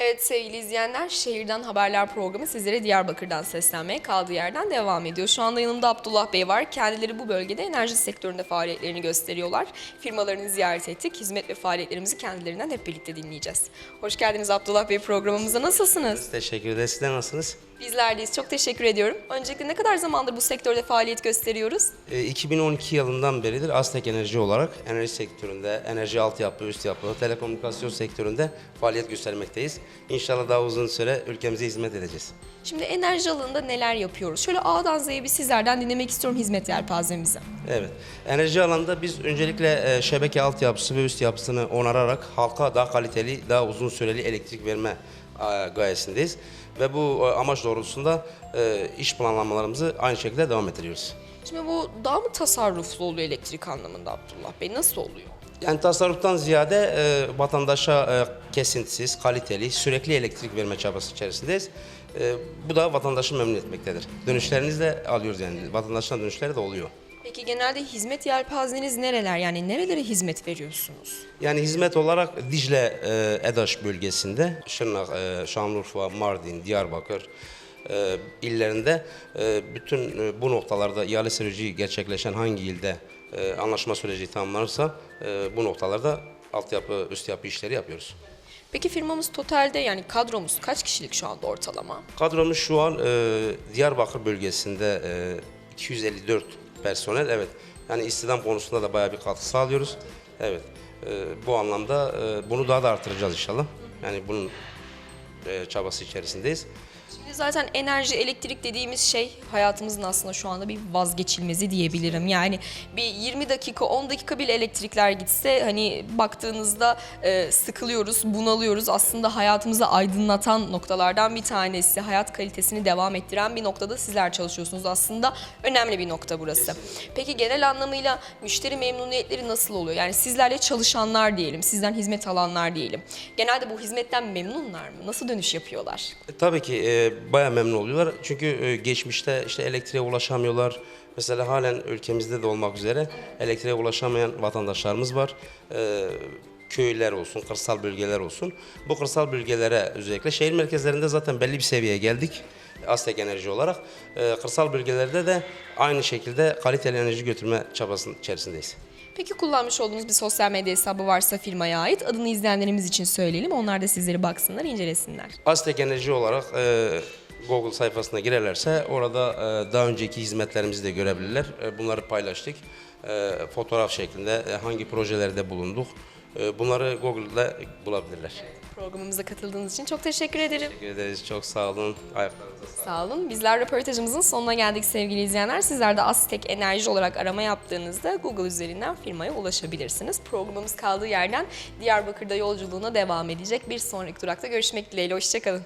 Evet sevgili izleyenler, Şehirden Haberler programı sizlere Diyarbakır'dan seslenmeye kaldığı yerden devam ediyor. Şu anda yanımda Abdullah Bey var. Kendileri bu bölgede enerji sektöründe faaliyetlerini gösteriyorlar. Firmalarını ziyaret ettik. Hizmet ve faaliyetlerimizi kendilerinden hep birlikte dinleyeceğiz. Hoş geldiniz Abdullah Bey programımıza. Nasılsınız? Teşekkür ederiz. Sizler nasılsınız? Bizlerdeyiz. Çok teşekkür ediyorum. Öncelikle ne kadar zamandır bu sektörde faaliyet gösteriyoruz? Ee, 2012 yılından beridir Aztek Enerji olarak enerji sektöründe, enerji altyapı, üst yapı, telekomünikasyon sektöründe faaliyet göstermekteyiz. İnşallah daha uzun süre ülkemize hizmet edeceğiz. Şimdi enerji alanında neler yapıyoruz? Şöyle A'dan Z'ye bir sizlerden dinlemek istiyorum hizmet yelpazemizi. Evet. Enerji alanında biz öncelikle e, şebeke altyapısı ve üst yapısını onararak halka daha kaliteli, daha uzun süreli elektrik verme e, gayesindeyiz. Ve bu e, amaç doğrultusunda e, iş planlamalarımızı aynı şekilde devam ettiriyoruz. Şimdi bu daha mı tasarruflu oluyor elektrik anlamında Abdullah Bey? Nasıl oluyor? Yani tasarruftan ziyade e, vatandaşa e, kesintisiz, kaliteli, sürekli elektrik verme çabası içerisindeyiz. E, bu da vatandaşı memnun etmektedir. Dönüşlerinizi de alıyoruz yani. Vatandaştan dönüşleri de oluyor. Peki genelde hizmet yelpazeniz nereler? Yani nerelere hizmet veriyorsunuz? Yani hizmet olarak Dicle, e, Edaş bölgesinde, Şırnak, e, Şanlıurfa, Mardin, Diyarbakır e, illerinde e, bütün e, bu noktalarda ihale süreci gerçekleşen hangi ilde e, anlaşma süreci tamamlanırsa e, bu noktalarda altyapı, üst yapı işleri yapıyoruz. Peki firmamız totalde yani kadromuz kaç kişilik şu anda ortalama? Kadromuz şu an e, Diyarbakır bölgesinde e, 254 personel. Evet. Yani istihdam konusunda da bayağı bir katkı sağlıyoruz. Evet. E, bu anlamda e, bunu daha da artıracağız inşallah. Yani bunun e, çabası içerisindeyiz. Şimdi zaten enerji, elektrik dediğimiz şey hayatımızın aslında şu anda bir vazgeçilmezi diyebilirim. Yani bir 20 dakika, 10 dakika bile elektrikler gitse hani baktığınızda e, sıkılıyoruz, bunalıyoruz. Aslında hayatımızı aydınlatan noktalardan bir tanesi. Hayat kalitesini devam ettiren bir noktada sizler çalışıyorsunuz. Aslında önemli bir nokta burası. Peki genel anlamıyla müşteri memnuniyetleri nasıl oluyor? Yani sizlerle çalışanlar diyelim, sizden hizmet alanlar diyelim. Genelde bu hizmetten memnunlar mı? Nasıl dönüş yapıyorlar? E, tabii ki e, bayağı memnun oluyorlar. Çünkü e, geçmişte işte elektriğe ulaşamıyorlar. Mesela halen ülkemizde de olmak üzere elektriğe ulaşamayan vatandaşlarımız var. E, köyler olsun, kırsal bölgeler olsun. Bu kırsal bölgelere özellikle şehir merkezlerinde zaten belli bir seviyeye geldik. Aztek Enerji olarak. E, kırsal bölgelerde de aynı şekilde kaliteli enerji götürme çabasının içerisindeyiz. Peki kullanmış olduğunuz bir sosyal medya hesabı varsa firmaya ait adını izleyenlerimiz için söyleyelim. Onlar da sizleri baksınlar, incelesinler. Aztek Enerji olarak e, Google sayfasına girerlerse orada e, daha önceki hizmetlerimizi de görebilirler. E, bunları paylaştık. E, fotoğraf şeklinde e, hangi projelerde bulunduk. E, bunları Google'da bulabilirler. Programımıza katıldığınız için çok teşekkür ederim. Teşekkür ederiz. Çok sağ olun. Ayaklarınıza sağlık. Sağ olun. Bizler röportajımızın sonuna geldik sevgili izleyenler. Sizler de Aztek Enerji olarak arama yaptığınızda Google üzerinden firmaya ulaşabilirsiniz. Programımız kaldığı yerden Diyarbakır'da yolculuğuna devam edecek. Bir sonraki durakta görüşmek dileğiyle. Hoşçakalın.